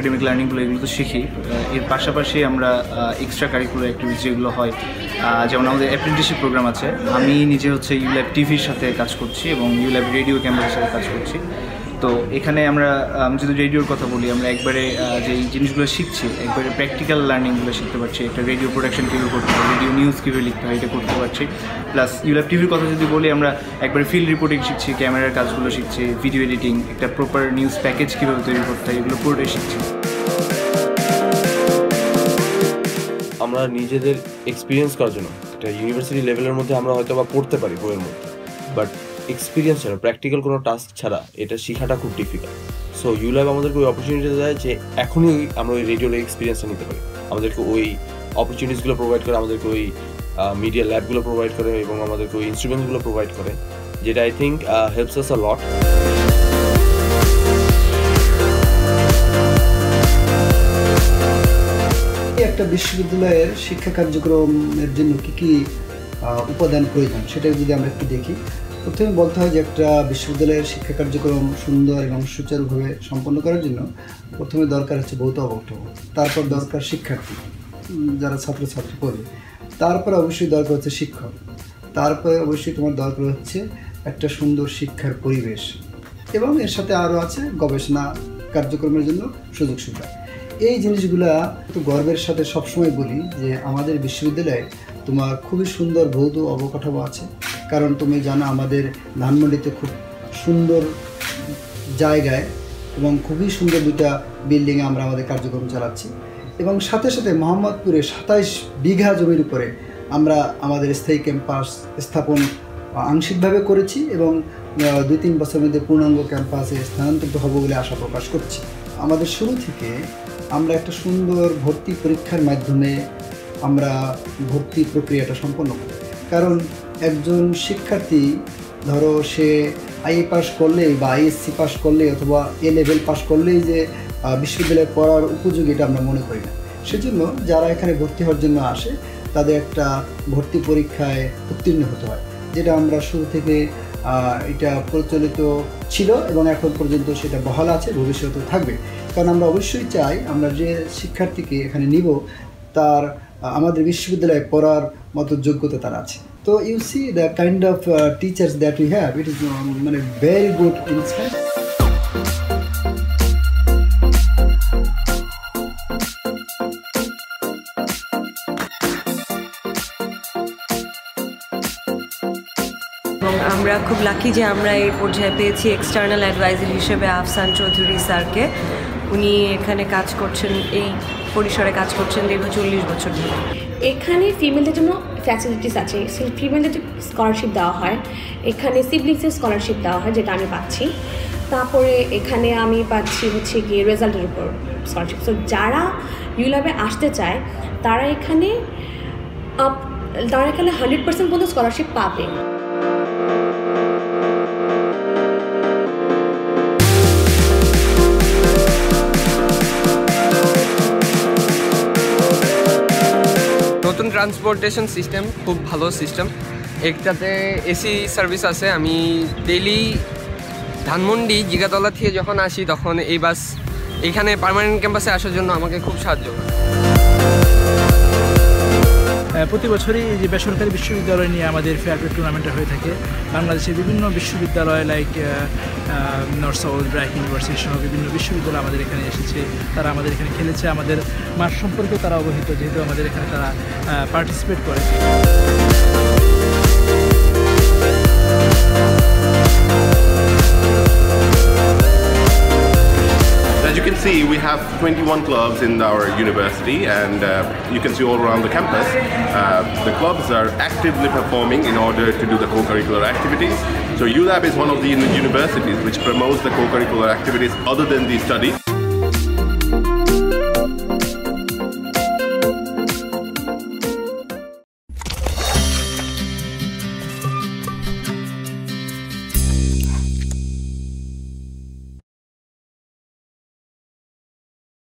Academic লার্নিংগুলো এগুলো তো শিখি। এর পাশাপাশি আমরা এক্সট্রা কারিকুলার অ্যাক্টিভিটি যেগুলো হয় যেমন আমাদের অ্যাপ্রেন্টিসশিপ প্রোগ্রাম আছে। আমি নিজে হচ্ছে ইউল্যাব টিভির সাথে কাজ করছি এবং ইউল্যাব রেডিও ক্যামেরার সাথে কাজ করছি। তো এখানে আমরা আমি যদি রেডিওর কথা বলি, আমরা একবারে যে জিনিসগুলো শিখছি, একবারে প্র্যাকটিক্যাল লার্নিংগুলো শিখতে পারছি। একটা রেডিও প্রোডাকশন কীভাবে করতে হয় রেডিও নিউজ কীভাবে লিখতে হয়, এটা করতে পারছি। প্লাস ইউল্যাব টিভির কথা যদি বলি, আমরা একবারে ফিল্ড রিপোর্টিং শিখছি ক্যামেরার কাজগুলো শিখছি ভিডিও এডিটিং একটা প্রপার নিউজ প্যাকেজ কীভাবে তৈরি করতে হয়, এগুলো পুরোটাই শিখছি। আমরা নিজেদের এক্সপিরিয়েন্স করার জন্য, একটা ইউনিভার্সিটি লেভেলের মধ্যে আমরা হয়তো বা পড়তে পারি বইয়ের মধ্যে বাট এক্সপিরিয়েন্স ছাড়া প্র্যাকটিক্যাল কোনো টাস্ক ছাড়া এটা শেখাটা খুব ডিফিকাল্ট সো ইউল্যাব আমাদেরকে ওই অপরচুনিটি দেয় যে এখনই আমরা ওই রেডিওর এক্সপিরিয়েন্সটা নিতে পারি। আমাদেরকে ওই অপরচুনিটিসগুলো প্রোভাইড করে, আমাদেরকে ওই মিডিয়া ল্যাবগুলো প্রোভাইড করে এবং আমাদেরকে ওই ইনস্ট্রুমেন্টসগুলো প্রোভাইড করে, যেটা I think helps us a lot একটা বিশ্ববিদ্যালয়ের শিক্ষা কার্যক্রমের জন্য কী কী উপাদান প্রয়োজন, সেটা যদি আমরা একটু দেখি। প্রথমে বলতে হয় যে একটা বিশ্ববিদ্যালয়ের শিক্ষা কার্যক্রম সুন্দর এবং সুচারুভাবে সম্পন্ন করার জন্য প্রথমে দরকার হচ্ছে ভৌত অবকাঠামো তারপর দরকার শিক্ষার্থী যারা ছাত্রছাত্রী পড়বে। তারপর অবশ্যই দরকার হচ্ছে শিক্ষক, তারপরে অবশ্যই তোমার দরকার হচ্ছে একটা সুন্দর শিক্ষার পরিবেশ এবং এর সাথে আরও আছে গবেষণা কার্যক্রমের জন্য সুযোগ সুবিধা। এই জিনিসগুলা একটু গর্বের সাথে সবসময় বলি যে আমাদের বিশ্ববিদ্যালয়ে তোমার খুবই সুন্দর ভৌত অবকাঠামো আছে। কারণ তুমি জানো আমাদের ধানমন্ডিতে খুব সুন্দর জায়গায় এবং খুবই সুন্দর দুটা বিল্ডিংয়ে আমরা আমাদের কার্যক্রম চালাচ্ছি। এবং সাথে সাথে মোহাম্মদপুরে সাতাইশ বিঘা জমির উপরে আমরা আমাদের স্থায়ী ক্যাম্পাস স্থাপন আংশিকভাবে করেছি এবং দুই তিন বছরের মধ্যে পূর্ণাঙ্গ ক্যাম্পাসে স্থানান্তরিত হব বলে আশা প্রকাশ করছি। আমাদের শুরু থেকে আমরা একটা সুন্দর ভর্তি পরীক্ষার মাধ্যমে আমরা ভর্তি প্রক্রিয়াটা সম্পন্ন করি। কারণ একজন শিক্ষার্থী, ধরো সে আইএ পাস করলেই বা আইএসসি পাস করলেই অথবা এ লেভেল পাস করলেই যে বিশ্ববিদ্যালয়ে পড়ার উপযোগী এটা আমরা মনে করি না। সেজন্য যারা এখানে ভর্তি হওয়ার জন্য আসে, তাদের একটা ভর্তি পরীক্ষায় উত্তীর্ণ হতে হয়। যেটা আমরা শুরু থেকে এটা প্রচলিত ছিল এবং এখন পর্যন্ত সেটা বহাল আছে ভবিষ্যতে থাকবে। কারণ আমরা অবশ্যই চাই আমরা যে শিক্ষার্থীকে এখানে নিব, তার আমাদের বিশ্ববিদ্যালয়ে পড়ার মতো যোগ্যতা তার আছে। তো you see the kind of teachers that we have it is মানে ভেরি গুড এবং আমরা খুব লাকি যে আমরা এই পর্যায়ে পেয়েছি এক্সটার্নাল অ্যাডভাইজার হিসেবে আফসান চৌধুরী স্যারকে। উনি এখানে কাজ করছেন এই পরিসরে কাজ করছেন দীর্ঘ চল্লিশ বছর ধরে। এখানে ফিমেলদের জন্য ফ্যাসিলিটিস আছে। ফিমেলদের স্কলারশিপ দেওয়া হয়। এখানে সিবলিংসের স্কলারশিপ দেওয়া হয়, যেটা আমি পাচ্ছি। তারপরে এখানে আমি পাচ্ছি হচ্ছে গিয়ে রেজাল্টের উপর স্কলারশিপ সো যারা ইউল্যাবে আসতে চায়, তারা এখানে তারা এখানে হান্ড্রেড পার্সেন্ট পর্যন্ত স্কলারশিপ পাবে। ট্রান্সপোর্টেশন সিস্টেম খুব ভালো সিস্টেম একটাতে এসি সার্ভিস আছে, আমি ডেইলি ধানমন্ডি জিগাতলা থেকে যখন আসি তখন এই বাস এখানে পার্মানেন্ট ক্যাম্পাসে আসার জন্য আমাকে খুব সাহায্য করে। প্রতি বছরই যে বেসরকারি বিশ্ববিদ্যালয় নিয়ে আমাদের ফেয়ারপ্লে টুর্নামেন্টটা হয়ে থাকে। বাংলাদেশের বিভিন্ন বিশ্ববিদ্যালয় like north south BRAC university সহ বিভিন্ন বিশ্ববিদ্যালয় আমাদের এখানে এসেছে। তারা আমাদের এখানে খেলেছে। আমাদের মাঠ সম্পর্কে তারা অবহিত, যেহেতু আমাদের এখানে তারা পার্টিসিপেট করে। See, we have 21 clubs in our university, and uh, you can see all around the campus. Uh, the clubs are actively performing in order to do the co-curricular activities. So ULAB is one of the universities which promotes the co-curricular activities other than the studies.